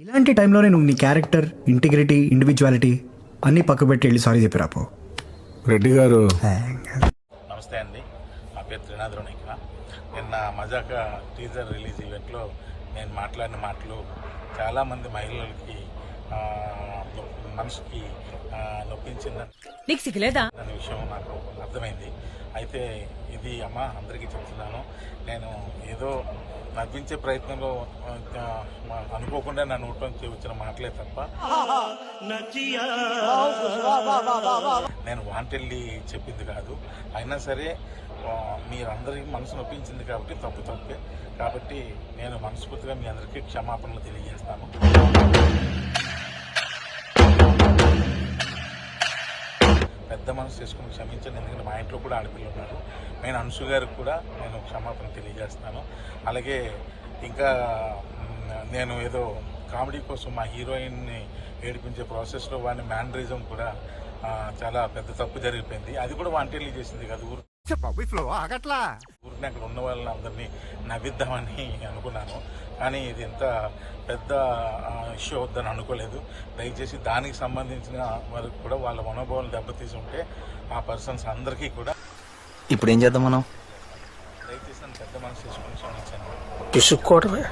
ఇలాంటి టైంలోనే నువ్వు నీ క్యారెక్టర్ ఇంటిగ్రిటీ ఇండివిజువాలిటీ అన్నీ పక్కపెట్టి వెళ్ళి సారీ చెప్పి రాపో రెడ్డి గారు. నమస్తే అండి. నా పేరు త్రినాథ్ ఇక్కడ నిన్న మజాక టీజర్ రిలీజ్ ఈవెంట్లో నేను మాట్లాడిన మాటలు చాలామంది మహిళలకి మనసుకి ఆ, నొప్పించిందని నీకు సిగ్గులేదా? అనే విషయం నాకు అర్థమైంది. అయితే ఇది అమ్మ అందరికీ చెప్తున్నాను. నేను ఏదో నవ్వించే ప్రయత్నంలో అనుకోకుండా నా నోటి నుంచి వచ్చిన మాటలే తప్ప. నేను వాంటెళ్ళి చెప్పింది కాదు. అయినా సరే మీరందరికీ మనసు నొప్పించింది కాబట్టి తప్పు తప్పే. కాబట్టి నేను మనస్ఫూర్తిగా మీ అందరికీ క్షమాపణలు తెలియజేస్తాను. పెద్ద మనసు చేసుకుని క్షమించండి ఎందుకంటే మా ఇంట్లో కూడా ఆడపిల్లలు ఉన్నారు. నేను అంశు గారికి కూడా నేను క్షమాపణ తెలియజేస్తాను. అలాగే ఇంకా నేను ఏదో కామెడీ కోసం మా హీరోయిన్ని ఏడిపించే ప్రాసెస్లో వాడిని మ్యానరిజం కూడా చాలా పెద్ద తప్పు జరిగిపోయింది. అది కూడా వాంటెళ్ళి చేసింది కదా ఊరు ఆగట్లా? ఊరిని అక్కడ ఉన్న వాళ్ళని అందరినీ నవ్విద్దామని అనుకున్నాను. కానీ ఇది ఎంత పెద్ద ఇష్యూ అవుద్దని అనుకోలేదు. దయచేసి దానికి సంబంధించిన వరకు కూడా వాళ్ళ మనోభావాలు దెబ్బతీసి ఉంటే ఆ పర్సన్స్ అందరికీ కూడా ఇప్పుడు ఏం చేద్దాం మనం? దయచేసి పెద్ద మనసు పిసుక్కోవటమే